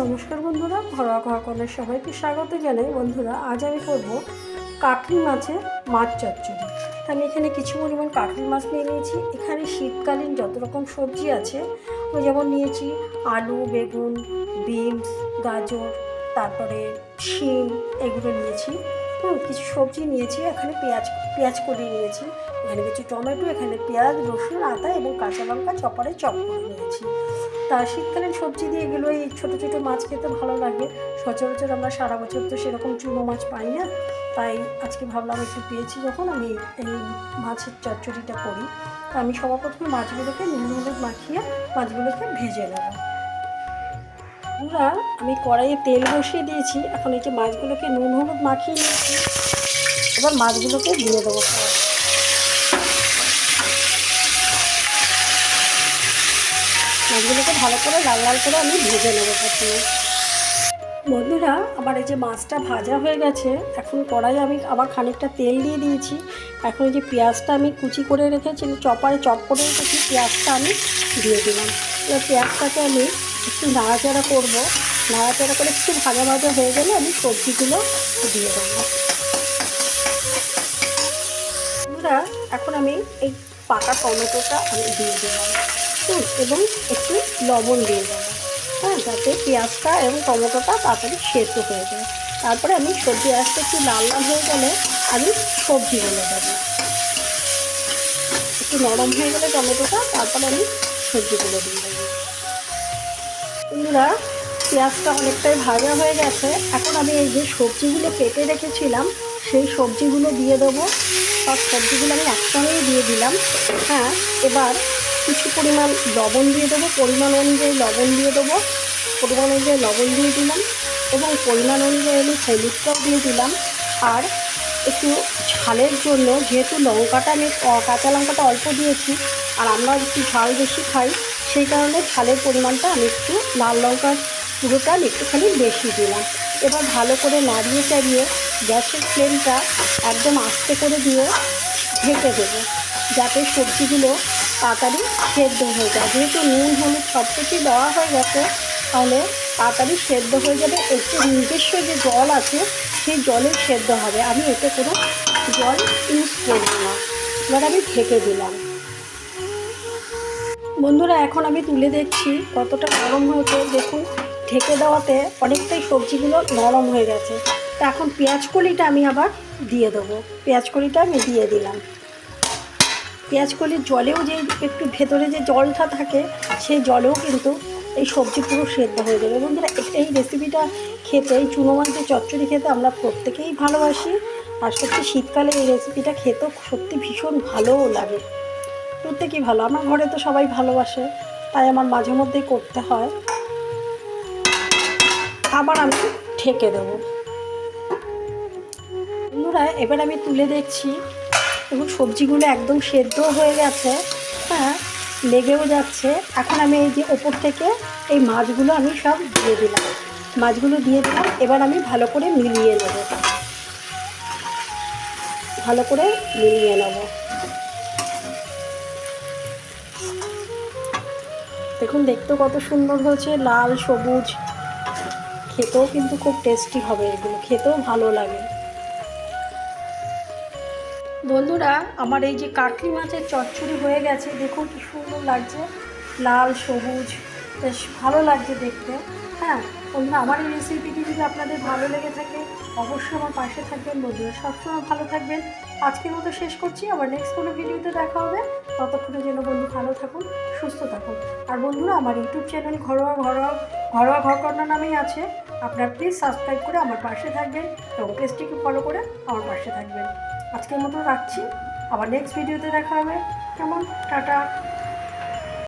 নমস্কার বন্ধুরা, ঘরোয়া ঘরকনের সবাইকে স্বাগত জানাই। বন্ধুরা, আজ আমি করব কাকড়ি মাছের মাছ চচ্চড়ি। আমি এখানে কিছু পরিমাণ কাকড়ি মাছ নিয়ে নিয়েছি। এখানে শীতকালীন যত রকম সবজি আছে ওই যেমন নিয়েছি আলু, বেগুন, বিনস, গাজর, তারপরে শিম, এগুলো নিয়েছি। হুম, কিছু সবজি নিয়েছি, এখানে পেঁয়াজ পেঁয়াজ করে নিয়েছি। এখানে কিছু টমেটো, এখানে পেঁয়াজ, রসুন, আদা এবং কাঁচা লঙ্কা, চপারে চপ করে নিয়েছি। তা শীতকালীন সবজি দিয়ে এগুলো এই ছোটো ছোটো মাছ খেতে ভালো লাগে। সচরাচর আমরা সারা বছর তো সেরকম চুনো মাছ পাই না। তাই আজকে ভাবলাম একটু পেয়েছি যখন, আমি এই মাছের চচ্চড়িটা করি। তা আমি সবার প্রথমে মাছগুলোকে নুন হলুদ মাখিয়ে মাছগুলোকে ভেজে নেব। বন্ধুরা, আমি কড়াইয়ে তেল বসিয়ে দিয়েছি। এখন এই যে মাছগুলোকে নুন হলুদ মাখিয়ে নিয়েছি। এবার মাছগুলোকে দিয়ে দেবো। মাছগুলোকে ভালো করে লাল লাল করে আমি ভেজে নেব প্রথমে। বন্ধুরা, আমার এই যে মাছটা ভাজা হয়ে গেছে, এখন কড়াই আমি আবার খানিকটা তেল দিয়ে দিয়েছি। এখন এই যে পেঁয়াজটা আমি কুচি করে রেখেছি চপারে চপ করে রেখেছি, পেঁয়াজটা আমি দিয়ে দিলাম। এবার পেঁয়াজটাকে আমি একটু নাড়াচাড়া করব। নাড়াচাড়া করে একটু ভাজা ভাজা হয়ে গেলে আমি সবজিগুলো দিয়ে দেবো। বন্ধুরা এখন আমি এই পাকা টমেটোটা আমি দিয়ে দিলাম। হুম, এবং একটু লবণ দিয়ে দেবো। হ্যাঁ যাতে পেঁয়াজটা এবং টমেটোটা তাড়াতাড়ি সেদ্ধ হয়ে যায়। তারপরে আমি সবজি পেঁয়াজটা একটু লাল লাল হয়ে গেলে আমি সবজিগুলো দেবো। একটু নরম হয়ে গেলে টমেটোটা তারপরে আমি সবজিগুলো দিয়ে দেবো। বন্ধুরা, পেঁয়াজটা অনেকটাই ভাজা হয়ে গেছে। এখন আমি এই যে সবজিগুলো কেটে রেখেছিলাম, সেই সবজিগুলো দিয়ে দেবো। সব সবজিগুলো আমি একসঙ্গেই দিয়ে দিলাম। হ্যাঁ এবার কিছু পরিমাণ লবণ দিয়ে দেবো। পরিমাণ অনুযায়ী লবণ দিয়ে দেবো। পরিমাণ অনুযায়ী লবণ দিয়ে দিলাম এবং পরিমাণ অনুযায়ী আমি হলুদটাও দিয়ে দিলাম। আর একটু ঝালের জন্য যেহেতু লঙ্কাটা আমি কাঁচা লঙ্কাটা অল্প দিয়েছি, আর আমরা একটু ঝাল বেশি খাই সেই কারণে ঝালের পরিমাণটা আমি একটু লাল লঙ্কার আমি একটুখানি বেশি দিলাম। এবার ভালো করে নাড়িয়ে চাড়িয়ে গ্যাসের ফ্লেমটা একদম আস্তে করে দিয়ে ঢেকে দেবো, যাতে সবজিগুলো তাড়াতাড়ি সেদ্ধ হয়ে যায়। যেহেতু নুন, হলুদ সব কিছুই দেওয়া হয়ে গেছে, তাহলে তাড়াতাড়ি সেদ্ধ হয়ে যাবে। একটু নিজস্ব যে জল আছে, সেই জলে সেদ্ধ হবে। আমি এতে কোনো জল ইউজ করব না। এবার আমি ঢেকে দিলাম। বন্ধুরা, এখন আমি তুলে দেখছি কতটা নরম হয়েছে। দেখুন, ঢেকে দেওয়াতে অনেকটাই সবজিগুলো নরম হয়ে গেছে। তা এখন পেঁয়াজ কলিটা আমি আবার দিয়ে দেবো। পেঁয়াজ কলিটা আমি দিয়ে দিলাম। পেঁয়াজ কলির জলেও যে একটু ভেতরে যে জলটা থাকে, সেই জলেও কিন্তু এই সবজি পুরো সেদ্ধ হয়ে যাবে। বন্ধুরা, এই রেসিপিটা খেতে, এই চুনো মাছের চচ্চড়ি খেতে আমরা প্রত্যেকেই ভালোবাসি। আর সত্যি শীতকালে এই রেসিপিটা খেতেও সত্যি ভীষণ ভালোও লাগে। প্রত্যেকেই ভালো। আমার ঘরে তো সবাই ভালোবাসে, তাই আমার মাঝে মধ্যেই করতে হয়। আবার আমি ঢেকে দেবো। বন্ধুরা, এবার আমি তুলে দেখছি এবং সবজিগুলো একদম সেদ্ধ হয়ে গেছে। হ্যাঁ লেগেও যাচ্ছে। এখন আমি এই যে ওপর থেকে এই মাছগুলো আমি সব দিয়ে দিলাম। মাছগুলো দিয়ে দিলাম, এবার আমি ভালো করে মিলিয়ে নেব। ভালো করে মিলিয়ে নেব। দেখুন, দেখতে কত সুন্দর হয়েছে, লাল, সবুজ। খেতেও কিন্তু খুব টেস্টি হবে এগুলো, খেতেও ভালো লাগে। বন্ধুরা, আমার এই যে কাকলি মাছের চচ্চড়ি হয়ে গেছে, দেখুন কি সুন্দর লাগছে। লাল, সবুজ, বেশ ভালো লাগছে দেখতে। হ্যাঁ বন্ধুরা, আমার এই রেসিপিটি যদি আপনাদের ভালো লেগে থাকে, অবশ্যই আমার পাশে থাকবেন। বন্ধুরা, সবসময় ভালো থাকবেন। আজকের মতো শেষ করছি। আবার নেক্সট কোনো ভিডিওতে দেখা হবে। ততক্ষণের যেন বন্ধু ভালো থাকুন, সুস্থ থাকুন। আর বন্ধুরা, আমার ইউটিউব চ্যানেল ঘরোয়া ঘরোয়া ঘরোয়া ঘরকন্যা নামেই আছে। আপনারা প্লিজ সাবস্ক্রাইব করে আমার পাশে থাকবেন এবং পেজটিকে ফলো করে আমার পাশে থাকবেন। আজকের মতো রাখছি। আবার নেক্সট ভিডিওতে দেখা হবে। কেমন? টাটা।